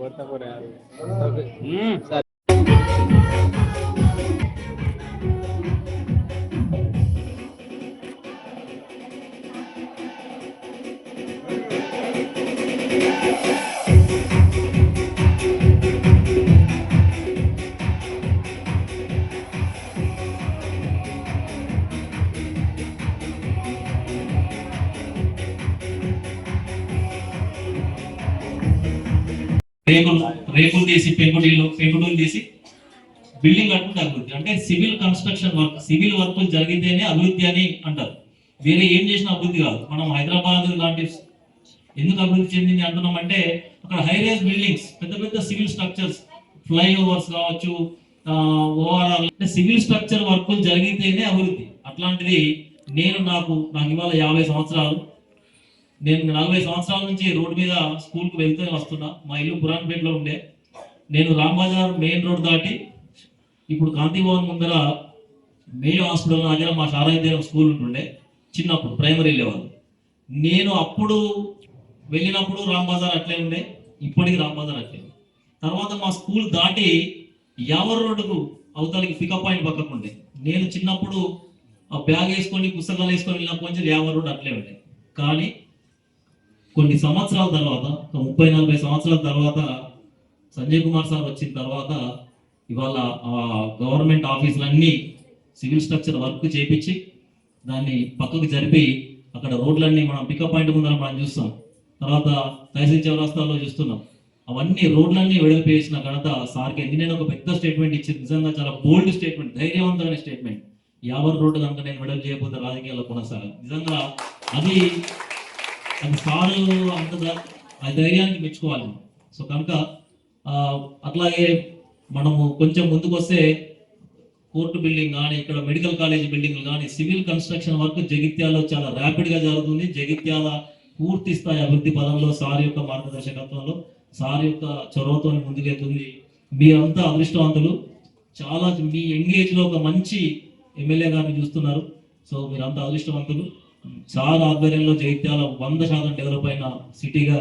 agora tá horário. Hum, tá రేకులు రేకులు తీసి పెంకుటీలు పెంకుటీలు తీసి బిల్డింగ్ అంటుంటే అభివృద్ధి అంటే సివిల్ కన్స్ట్రక్షన్ వర్క్ సివిల్ వర్కులు జరిగితేనే అభివృద్ధి అని అంటారు. వేరే ఏం చేసినా అభివృద్ధి కాదు. మనం హైదరాబాద్ లాంటి ఎందుకు అభివృద్ధి చెందింది అంటున్నాం అంటే అక్కడ హై రేజ్ బిల్డింగ్స్ పెద్ద పెద్ద సివిల్ స్ట్రక్చర్స్ ఫ్లైఓవర్స్ కావచ్చు ఓవరాల్ అంటే సివిల్ స్ట్రక్చర్ వర్కులు జరిగితేనే అభివృద్ధి. అట్లాంటిది నేను నాకు నాకు ఇవాళ యాభై సంవత్సరాలు. నేను నలభై సంవత్సరాల నుంచి రోడ్డు మీద స్కూల్కి వెళ్తూ వస్తున్నా. మా ఇల్లు బురాన్పేటలో ఉండే. నేను రాంబాజార్ మెయిన్ రోడ్ దాటి ఇప్పుడు కాంతి భవన్ ముందర మేయో హాస్పిటల్ దగ్గర మా శారదీయం స్కూల్ ఉంటుండే. చిన్నప్పుడు ప్రైమరీ లెవెల్. నేను అప్పుడు వెళ్ళినప్పుడు రాంబాజార్ అట్లే ఉండే. ఇప్పటికి రాంబాజార్ అట్లే తర్వాత మా స్కూల్ దాటి యావర్ రోడ్డుకు అవతలకి పికప్ పాయింట్ పక్కకు ఉండే. నేను చిన్నప్పుడు ఆ బ్యాగ్ వేసుకొని పుస్తకాలు వేసుకొని వెళ్ళినప్పటి నుంచి యావర్ రోడ్ అట్లే ఉండే. కానీ కొన్ని సంవత్సరాల తర్వాత ముప్పై నలభై సంవత్సరాల తర్వాత సంజయ్ కుమార్ సార్ వచ్చిన తర్వాత ఇవాళ ఆ గవర్నమెంట్ ఆఫీసులన్నీ సివిల్ స్ట్రక్చర్ వర్క్ చేపించి దాన్ని పక్కకు జరిపి అక్కడ రోడ్లన్నీ మనం పికప్ పాయింట్ ముందర మనం చూస్తాం. తర్వాత తహసీల్ చౌరాస్తాల్లో చూస్తున్నాం. అవన్నీ రోడ్లన్నీ వెడల్పు చేసిన ఘనత సార్కి. నేను ఒక పెద్ద స్టేట్మెంట్ ఇచ్చింది. నిజంగా చాలా బోల్డ్ స్టేట్మెంట్ ధైర్యవంతమైన స్టేట్మెంట్ యావర్ రోడ్డు కనుక నేను వెడల్పు చేయకపోతే రాజకీయాల్లో కొనసాగాలి నిజంగా అది అది సారు అంత ఆ ధైర్యానికి మెచ్చుకోవాలి. సో కనుక అట్లాగే మనము కొంచెం ముందుకు వస్తే కోర్టు బిల్డింగ్ కానీ ఇక్కడ మెడికల్ కాలేజ్ బిల్డింగ్ కానీ సివిల్ కన్స్ట్రక్షన్ వర్క్ జగిత్యాలలో చాలా ర్యాపిడ్గా జరుగుతుంది. జగిత్యాల పూర్తి స్థాయి అభివృద్ధి పదంలో సార్ యొక్క మార్గదర్శకత్వంలో సార్ యొక్క చొరవతో ముందుకెళ్తుంది. మీరంతా అదృష్టవంతులు. చాలా మీ ఎంగేజ్లో ఒక మంచి ఎమ్మెల్యే గారిని చూస్తున్నారు. సో మీరంతా అదృష్టవంతులు. చాలా ఆధ్వర్యంలో జగిత్యాల వంద శాతం డెవలప్ అయిన సిటీగా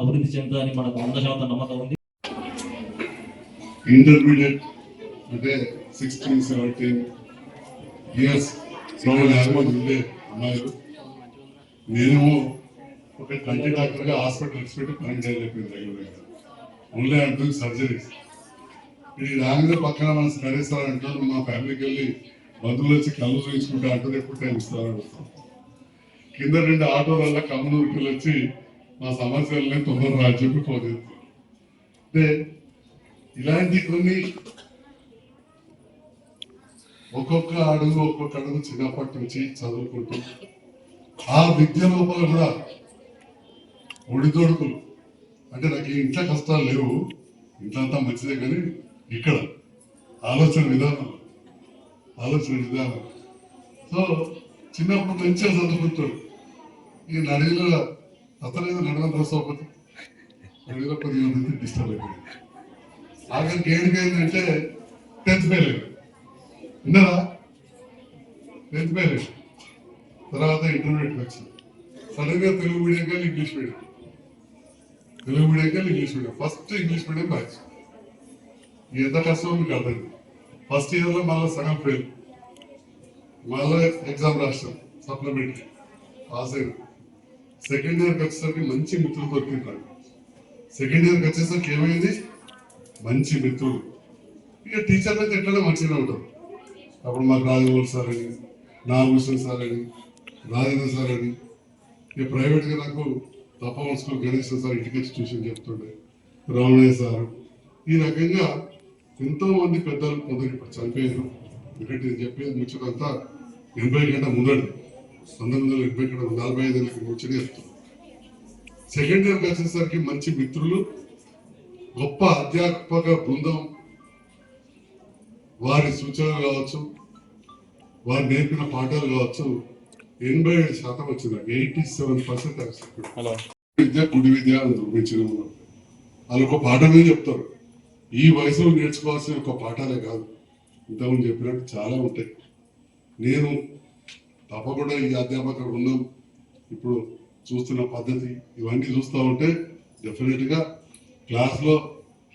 అభివృద్ధి చెందుతుందని మనకు వంద శాతం నమ్మకం ఉంది. ఇంటర్మీడియట్ అంటే సిక్స్టీన్ సెవెంటీన్ ఇయర్స్ ఉండే అమ్మాయిలు. నేను ఒక కంటి డాక్టర్గా హాస్పిటల్ ఎక్స్పెక్ట్ పని చేయలేకపోయింది రెగ్యులర్గా ఓన్లీ అంటుంది సర్జరీస్ ఈ రాగానే పక్కన మన స్టడీస్ అంటారు మా ఫ్యామిలీకి వెళ్ళి బంధువులు వచ్చి కళ్ళు చూపించుకుంటే అంటారు ఎప్పుడు టైం ఇస్తారు అడుగుతాం కింద రెండు ఆటోలలో కమ్మనూరుకి వచ్చి మా సమస్యలని తొందరగా చెప్పి ఫోన్ అంటే ఇలాంటి కొన్ని ఒక్కొక్క అడుగు ఒక్కొక్క అడుగు చిన్నప్పటి నుంచి చదువుకుంటూ ఆ విద్య లోపల కూడా ఒడిదొడుకులు. అంటే నాకు ఇంట్లో కష్టాలు లేవు. ఇంట్లో అంతా మంచిదే కానీ ఇక్కడ ఆలోచన విధానం ఆలోచన విధానం. సో చిన్నప్పటి నుంచే చదువుకుంటాడు. ఈ నడిలో అతను నడవడం కోసపోతే నడిలో కొద్దిగా డిస్టర్బ్ అయిపోయింది ఆఖరికి ఏంటి ఏంటంటే టెన్త్ ఫెయిల్ విన్నారా? టెన్త్ ఫెయిల్ తర్వాత ఇంటర్మీడియట్ వచ్చింది సడన్గా తెలుగు మీడియం కానీ ఇంగ్లీష్ మీడియం తెలుగు మీడియం కానీ English medium first English medium batch ఎంత కష్టం మీకు అర్థం ఫస్ట్ ఇయర్లో మళ్ళీ సగం ఫెయిల్ మళ్ళీ ఎగ్జామ్ రాష్ట్రం సప్లిమెంటరీ పాస్ అయింది సెకండ్ ఇయర్కి వచ్చేసరికి మంచి మిత్రులు దొరికింటారు సెకండ్ ఇయర్కి వచ్చేసరికి ఏమైంది? మంచి మిత్రులు. ఇక టీచర్లు అయితే ఎట్లనే మంచిగా ఉంటారు అప్పుడు మాకు రాజమౌళి సార్ అని నాగభూషణ్ సార్ అని రాజేంద్ర సార్ అని ఇక ప్రైవేట్గా నాకు తప్పవన్ స్కూల్ గణేష్ సార్ ఇంటికి ట్యూషన్ చెప్తుండే. రమణయ్య సార్. ఈ రకంగా ఎంతోమంది పెద్దలు కొందరికి చనిపోయారు ఎందుకంటే నేను చెప్పేది ముచ్చటంతా ఎనభై గంట ముందడి పంతొమ్మిది వందల కంటే నలభై ఐదు ఏళ్ళకి వచ్చి చెప్తాను సెకండ్ ఇయర్కి వచ్చేసరికి మంచి మిత్రులు గొప్ప అధ్యాపక బృందం. వారి సూచనలు కావచ్చు వారు నేర్పిన పాఠాలు కావచ్చు ఎనభై ఏడు శాతం వచ్చింది. ఎయిటీ సెవెన్ పర్సెంట్ విద్య గుడి విద్య అని వాళ్ళు ఒక పాఠమే చెప్తారు. ఈ వయసులో నేర్చుకోవాల్సిన ఒక పాఠాలే కాదు. ఇంతకుముందు చెప్పినట్టు చాలా ఉంటాయి. నేను తప్పకుండా ఈ అధ్యాపకులు ఉన్నాం. ఇప్పుడు చూస్తున్న పద్ధతి ఇవన్నీ చూస్తూ ఉంటే డెఫినెట్గా క్లాస్లో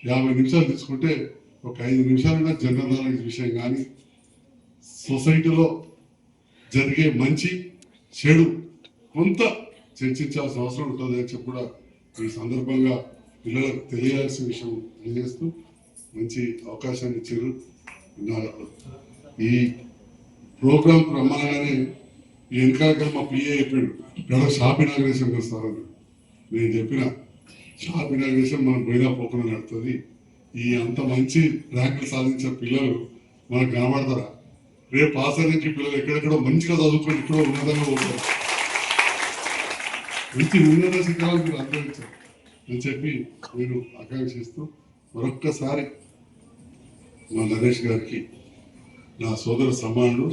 యాభై నిమిషాలు తీసుకుంటే ఒక ఐదు నిమిషాలైనా జనరల్ నాలెడ్జ్ విషయం కానీ సొసైటీలో జరిగే మంచి చెడు కొంత చర్చించాల్సిన అవసరం ఉంటుంది అని చెప్పి కూడా ఈ సందర్భంగా పిల్లలకు తెలియాల్సిన విషయం తెలియజేస్తూ మంచి అవకాశాన్ని ఇచ్చారు. ఈ ప్రోగ్రాం ప్రమాణంగానే ఈ మా పిఏ చెప్పాడు బ్రదర్ షాప్ ఇనాగ్రేషన్ వస్తారని నేను చెప్పిన షాప్ ఇనాగ్రేషన్ మనం పోయినా పోకుండా నడుతుంది ఈ అంత మంచి ర్యాంకులు సాధించిన పిల్లలు మనకు కనబడతారా? రేపు పాస్ అయిన పిల్లలు ఎక్కడెక్కడో మంచిగా చదువుకొని ఎక్కడో ఉన్నతంగా పోతారు. మంచి ఉన్నత శిఖరాలు మీరు అనుభవించారు అని చెప్పి నేను ఆకాంక్షిస్తూ మరొక్కసారి మా నరేష్ గారికి నా సోదర సమానుడు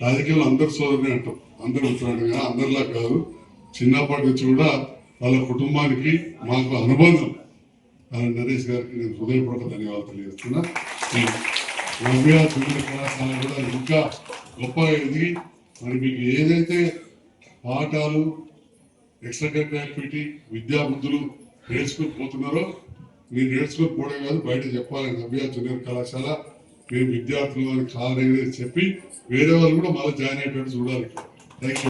రాజకీయాలు అందరు సోదరుని అంటాం. అందరు ఉంటాడు కానీ అందరిలా కాదు. చిన్నప్పటి నుంచి కూడా వాళ్ళ కుటుంబానికి మాకు అనుబంధం. నరేష్ గారికి నేను హృదయపూర్వక ధన్యవాదాలు తెలియజేస్తున్నా. ఈ నవ్య జూనియర్ కళాశాల కూడా ఇంకా గొప్పగా ఎదిగి మరి మీకు ఏదైతే పాఠాలు ఎక్స్ట్రా కరికులర్ యాక్టివిటీ విద్యా బుద్ధులు నేర్చుకుని పోతున్నారో మీరు నేర్చుకుని పోవడం కాదు బయట చెప్పాలి నవ్య జూనియర్ కళాశాల మేము విద్యార్థులు అని కాదని చెప్పి వేరే వాళ్ళు కూడా మళ్ళీ జాయిన్ అయిపోయాడు చూడాలి. Thank you